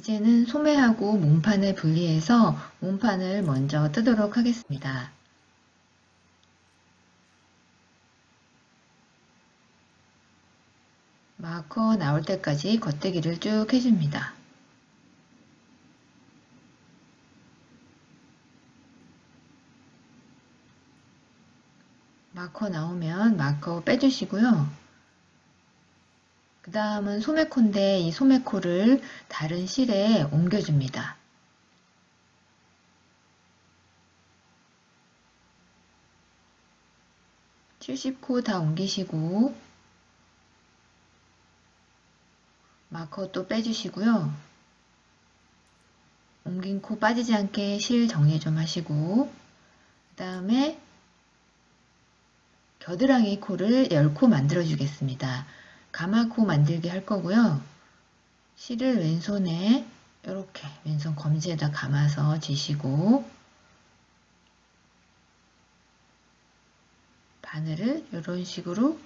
이제는 소매하고 몸판을 분리해서 몸판을 먼저 뜨도록 하겠습니다. 마커 나올 때까지 겉대기를 쭉 해줍니다. 마커 나오면 마커 빼주시고요. 그 다음은 소매코인데 이 소매코를 다른 실에 옮겨줍니다. (70코) 다 옮기시고 마커 또 빼주시고요. 옮긴 코 빠지지 않게 실 정리 좀 하시고 그 다음에 겨드랑이 코를 10코 만들어 주겠습니다. 가마코 만들기 할 거고요. 실을 왼손에 이렇게 왼손 검지에다 감아서 지시고 바늘을 이런 식으로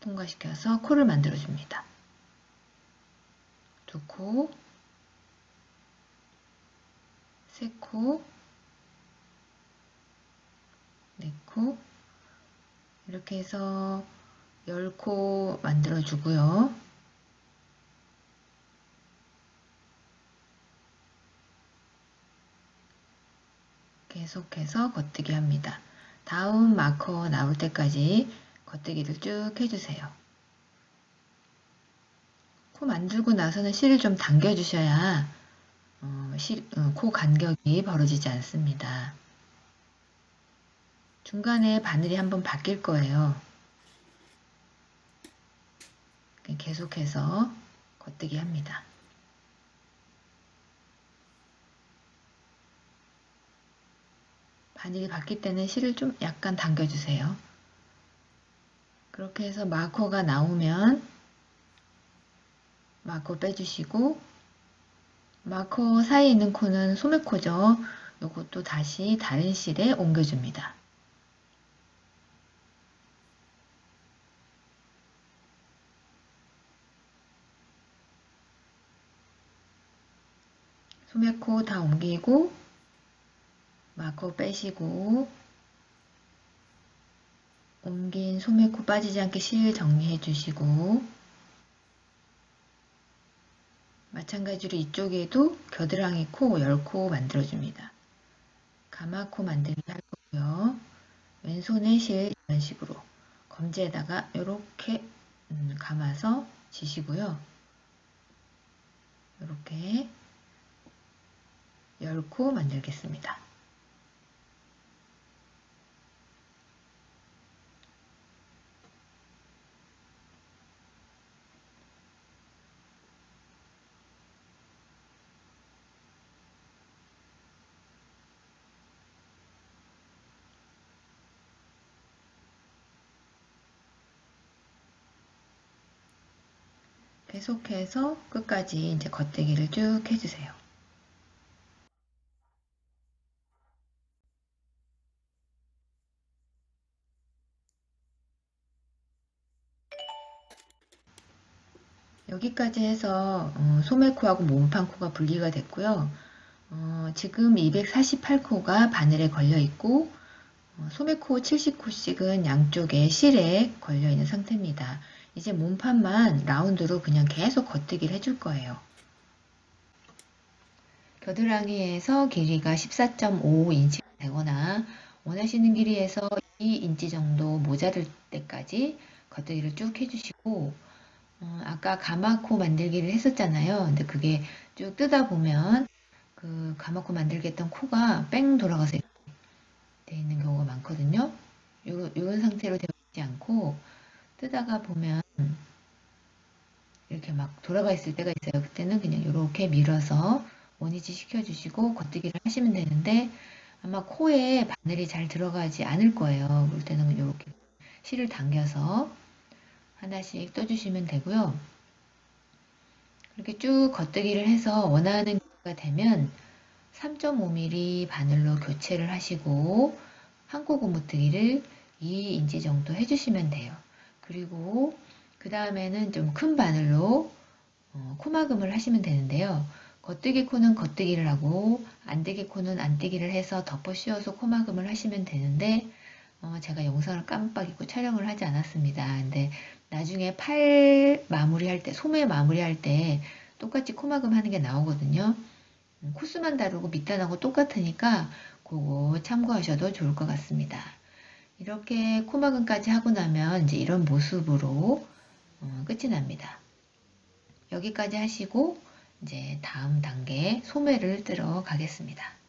통과시켜서 코를 만들어 줍니다. 두 코, 세 코, 네 코, 이렇게 해서 10코 만들어 주고요. 계속해서 겉뜨기 합니다. 다음 마커 나올 때까지 겉뜨기를 쭉 해주세요. 코 만들고 나서는 실을 좀 당겨 주셔야 어, 실, 어, 코 간격이 벌어지지 않습니다. 중간에 바늘이 한번 바뀔 거예요. 계속해서 겉뜨기 합니다. 바늘이 바뀔 때는 실을 좀 약간 당겨주세요. 그렇게 해서 마커가 나오면 마커 빼주시고 마커 사이에 있는 코는 소매코죠. 이것도 다시 다른 실에 옮겨줍니다. 옮기고 마커 빼시고 옮긴 소매 코 빠지지 않게 실 정리해 주시고 마찬가지로 이쪽에도 겨드랑이 코 10코 만들어 줍니다. 가마코 만들기 할 거고요. 왼손에 실 이런 식으로 검지에다가 이렇게 음, 감아서 지시고요. 이렇게 10코 만들겠습니다. 계속해서 끝까지 이제 겉대기를 쭉 해주세요. 여기까지 해서 어, 소매코하고 몸판코가 분리가 됐고요. 어, 지금 248코가 바늘에 걸려 있고 어, 소매코 70코씩은 양쪽에 실에 걸려 있는 상태입니다. 이제 몸판만 라운드로 그냥 계속 겉뜨기를 해줄 거예요. 겨드랑이에서 길이가 14.5인치 되거나 원하시는 길이에서 2인치 정도 모자랄 때까지 겉뜨기를 쭉 해주시고 어, 아까 가마코 만들기를 했었잖아요. 근데 그게 쭉 뜨다 보면 그 가마코 만들기 했던 코가 뺑 돌아가서 되어 있는 경우가 많거든요. 요, 요 런 상태로 되어 있지 않고 뜨다가 보면 이렇게 막 돌아가 있을 때가 있어요. 그때는 그냥 이렇게 밀어서 원위치 시켜주시고 겉뜨기를 하시면 되는데 아마 코에 바늘이 잘 들어가지 않을 거예요. 그럴 때는 이렇게 실을 당겨서 하나씩 떠주시면 되고요. 이렇게 쭉 겉뜨기를 해서 원하는 가 되면 3.5mm 바늘로 교체를 하시고 한코 고무뜨기를 2인치 정도 해주시면 돼요. 그리고 그 다음에는 좀 큰 바늘로 어, 코막음을 하시면 되는데요. 겉뜨기 코는 겉뜨기를 하고 안뜨기 코는 안뜨기를 해서 덮어 씌워서 코막음을 하시면 되는데 어, 제가 영상을 깜빡 잊고 촬영을 하지 않았습니다. 근데 나중에 팔 마무리할 때, 소매 마무리할 때 똑같이 코막음 하는 게 나오거든요. 음, 코스만 다르고 밑단하고 똑같으니까 그거 참고하셔도 좋을 것 같습니다. 이렇게 코막음까지 하고 나면 이제 이런 모습으로 어, 끝이 납니다. 여기까지 하시고 이제 다음 단계 소매를 뜨러 가겠습니다.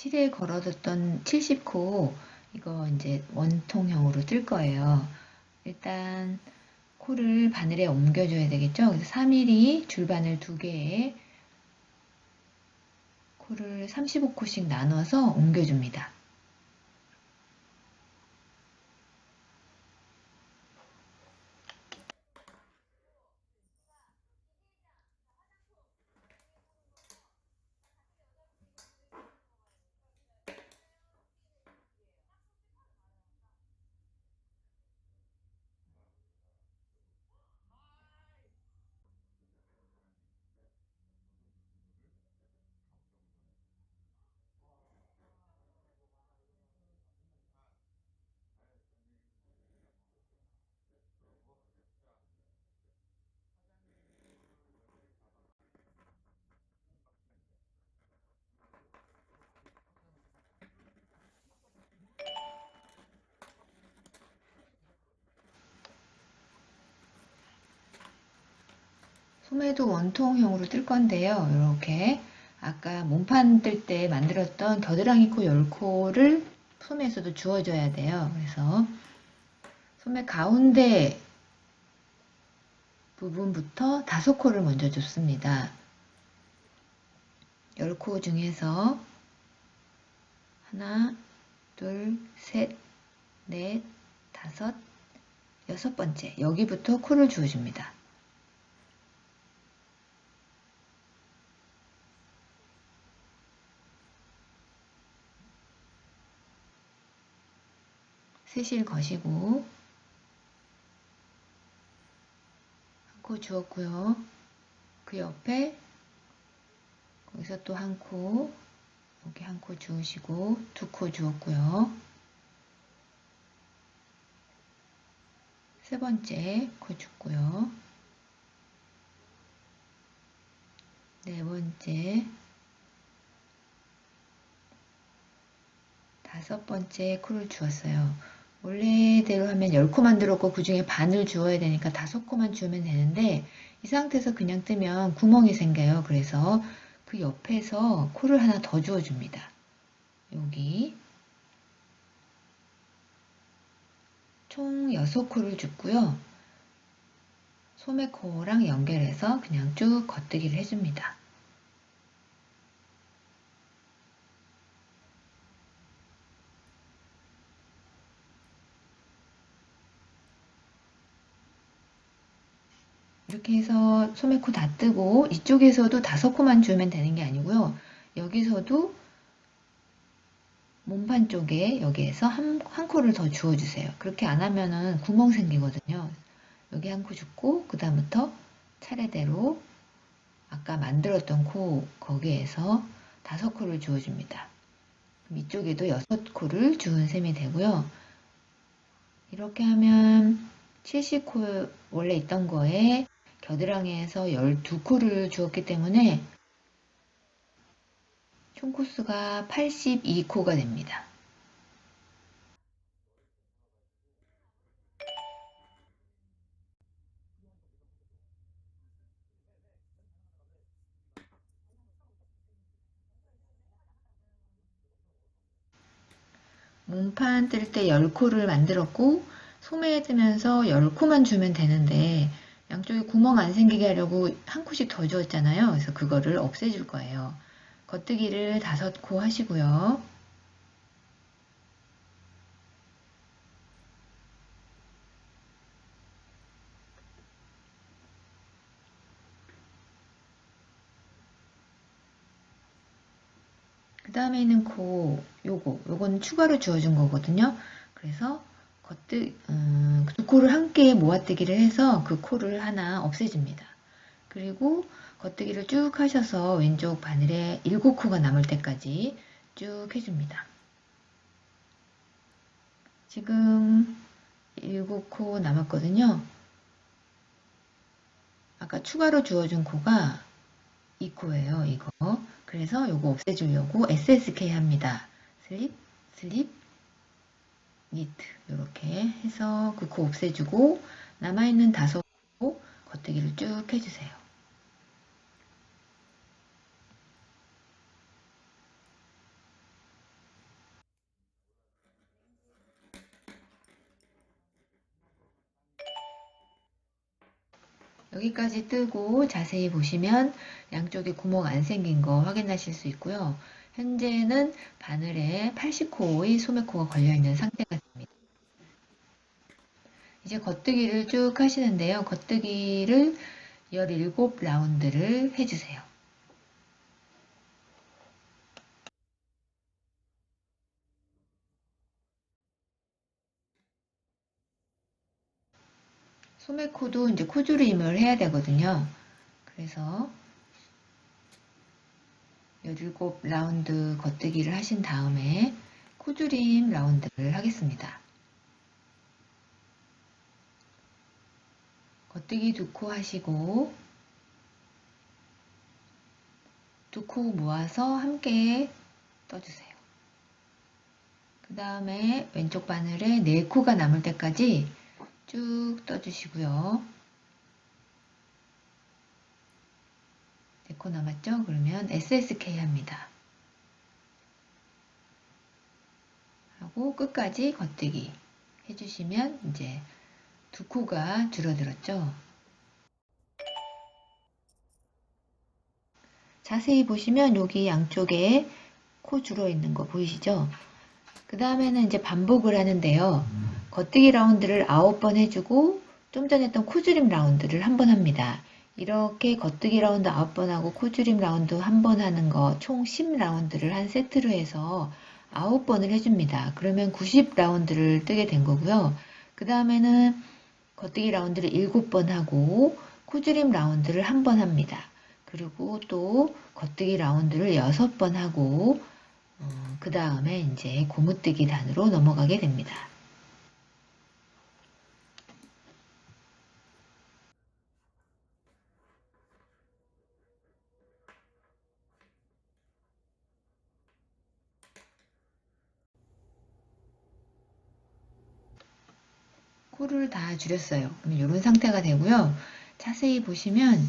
실에 걸어뒀던 70코 이거 이제 원통형으로 뜰 거예요. 일단 코를 바늘에 옮겨줘야 되겠죠. 그래서 3mm 줄바늘 두 개에 코를 35코씩 나눠서 옮겨줍니다. 소매도 원통형으로 뜰 건데요. 이렇게 아까 몸판 뜰 때 만들었던 겨드랑이 코, 열코를 소매에서도 주어줘야 돼요. 그래서 소매 가운데 부분부터 다섯 코를 먼저 줬습니다. 열 코 중에서 하나, 둘, 셋, 넷, 다섯, 여섯 번째 여기부터 코를 주어줍니다. 세실 거시고 한 코 주었고요. 그 옆에 거기서 또 한 코, 여기 한 코 주우시고 두 코 주었고요. 세 번째 코 줬고요. 네 번째 다섯 번째 코를 주었어요. 원래대로 하면 10코 만들었고 그 중에 반을 주어야 되니까 5코만 주면 되는데 이 상태에서 그냥 뜨면 구멍이 생겨요. 그래서 그 옆에서 코를 하나 더 주어줍니다. 여기 총 6코를 줍고요. 소매코랑 연결해서 그냥 쭉 겉뜨기를 해줍니다. 이렇게 해서 소매코 다 뜨고 이쪽에서도 다섯 코만 주면 되는 게 아니고요. 여기서도 몸판 쪽에 여기에서 한, 한 코를 더 주어주세요. 그렇게 안 하면은 구멍 생기거든요. 여기 한 코 줍고 그 다음부터 차례대로 아까 만들었던 코 거기에서 다섯 코를 주어줍니다. 이쪽에도 여섯 코를 주은 셈이 되고요. 이렇게 하면 70코 원래 있던 거에 겨드랑이에서 12코를 주었기 때문에 총 코수가 82코가 됩니다. 몸판 뜰 때 10코를 만들었고 소매에 뜨면서 10코만 주면 되는데 양쪽에 구멍 안 생기게 하려고 한 코씩 더 주었잖아요. 그래서 그거를 없애줄 거예요. 겉뜨기를 다섯 코 하시고요. 그 다음에 있는 코, 요거, 요거는 추가로 주어준 거거든요. 그래서 겉뜨, 음, 두 코를 함께 모아뜨기를 해서 그 코를 하나 없애줍니다. 그리고 겉뜨기를 쭉 하셔서 왼쪽 바늘에 일곱 코가 남을 때까지 쭉 해줍니다. 지금 일곱 코 남았거든요. 아까 추가로 주어준 코가 이 코예요, 이거. 그래서 이거 없애주려고 SSK 합니다. 슬립, 슬립, 니트 이렇게 해서 그 코 없애주고 남아있는 다섯 코 겉뜨기를 쭉 해주세요. 여기까지 뜨고 자세히 보시면 양쪽에 구멍 안 생긴 거 확인하실 수 있고요. 현재는 바늘에 80코의 소매코가 걸려있는 상태가 됩니다. 이제 겉뜨기를 쭉 하시는데요. 겉뜨기를 17라운드를 해주세요. 소매코도 이제 코줄임을 해야 되거든요. 그래서 17라운드 겉뜨기를 하신 다음에 코줄임 라운드를 하겠습니다. 겉뜨기 두 코 하시고 두 코 모아서 함께 떠주세요. 그 다음에 왼쪽 바늘에 네 코가 남을 때까지 쭉 떠주시고요. 4코 남았죠? 그러면 SSK 합니다. 하고 끝까지 겉뜨기 해주시면 이제 두 코가 줄어들었죠? 자세히 보시면 여기 양쪽에 코 줄어 있는 거 보이시죠? 그 다음에는 이제 반복을 하는데요. 겉뜨기 라운드를 9번 해주고 좀 전에 했던 코줄임 라운드를 한 번 합니다. 이렇게 겉뜨기 라운드 9번 하고 코줄임 라운드 한번 하는 거 총 10라운드를 한 세트로 해서 9번을 해줍니다. 그러면 90라운드를 뜨게 된 거고요. 그 다음에는 겉뜨기 라운드를 7번 하고 코줄임 라운드를 한번 합니다. 그리고 또 겉뜨기 라운드를 6번 하고 어, 그 다음에 이제 고무뜨기 단으로 넘어가게 됩니다. 코를 다 줄였어요. 이런 상태가 되고요. 자세히 보시면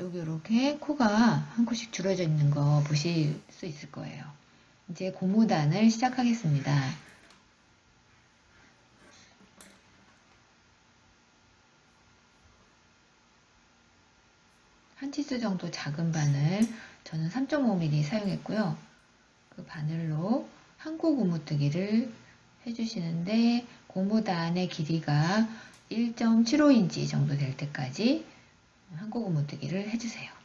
여기 이렇게 코가 한 코씩 줄어져 있는 거 보실 수 있을 거예요. 이제 고무단을 시작하겠습니다. 한 치수 정도 작은 바늘 저는 3.5mm 사용했고요. 그 바늘로 한코 고무뜨기를 해주시는데 고무단의 길이가 1.75인치 정도 될 때까지 한코 고무뜨기를 해주세요.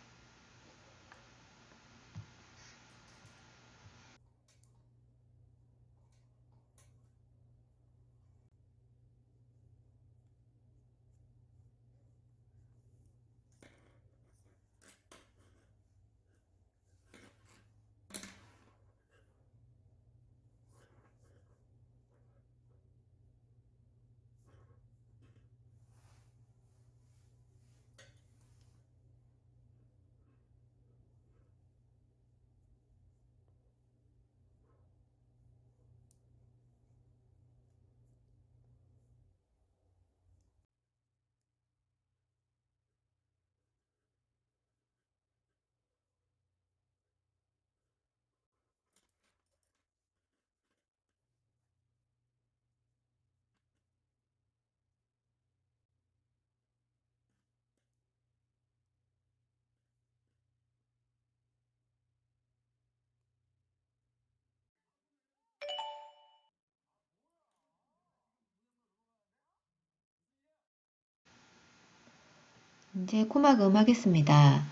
이제 코막음 하겠습니다.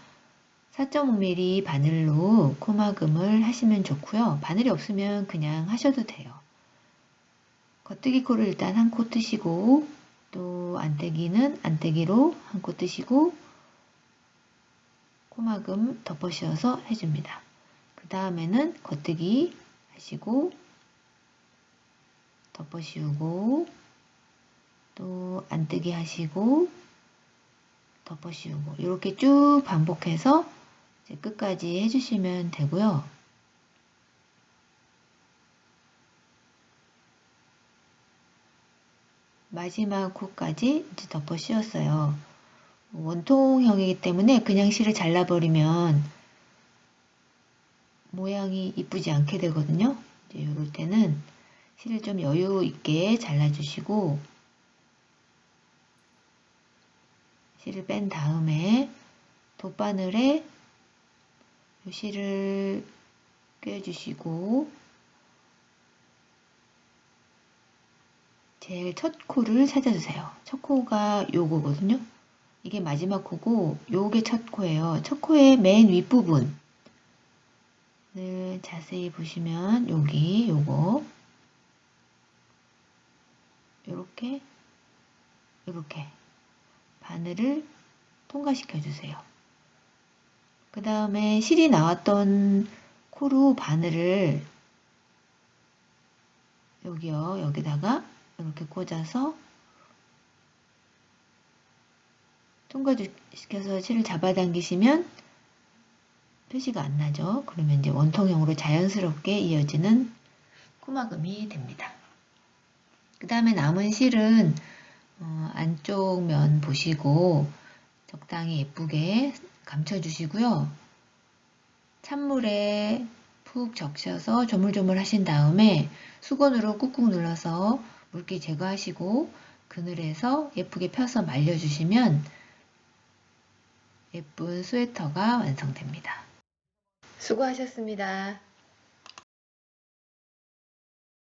4.5mm 바늘로 코막음을 하시면 좋고요. 바늘이 없으면 그냥 하셔도 돼요. 겉뜨기 코를 일단 한 코 뜨시고 또 안떼기는 안떼기로 한 코 뜨시고 코막음 덮어 씌워서 해줍니다. 그 다음에는 겉뜨기 하시고 덮어 씌우고 또 안뜨기 하시고 덮어 씌우고 이렇게 쭉 반복해서 끝까지 해주시면 되고요. 마지막 코까지 이제 덮어 씌웠어요. 원통형이기 때문에 그냥 실을 잘라버리면 모양이 이쁘지 않게 되거든요. 이제 이럴 때는 실을 좀 여유 있게 잘라주시고 실을 뺀 다음에 돗바늘에 요 실을 꿰주시고 제일 첫 코를 찾아주세요. 첫 코가 요거거든요. 이게 마지막 코고 요게 첫 코예요. 첫 코의 맨 윗부분을 자세히 보시면 여기 요거 요렇게 요렇게 바늘을 통과시켜 주세요. 그 다음에 실이 나왔던 코로 바늘을 여기요 여기다가 이렇게 꽂아서 통과시켜서 실을 잡아당기시면 표시가 안 나죠. 그러면 이제 원통형으로 자연스럽게 이어지는 코막음이 됩니다. 그 다음에 남은 실은 어, 안쪽 면 보시고 적당히 예쁘게 감춰주시고요. 찬물에 푹 적셔서 조물조물 하신 다음에 수건으로 꾹꾹 눌러서 물기 제거하시고 그늘에서 예쁘게 펴서 말려주시면 예쁜 스웨터가 완성됩니다. 수고하셨습니다.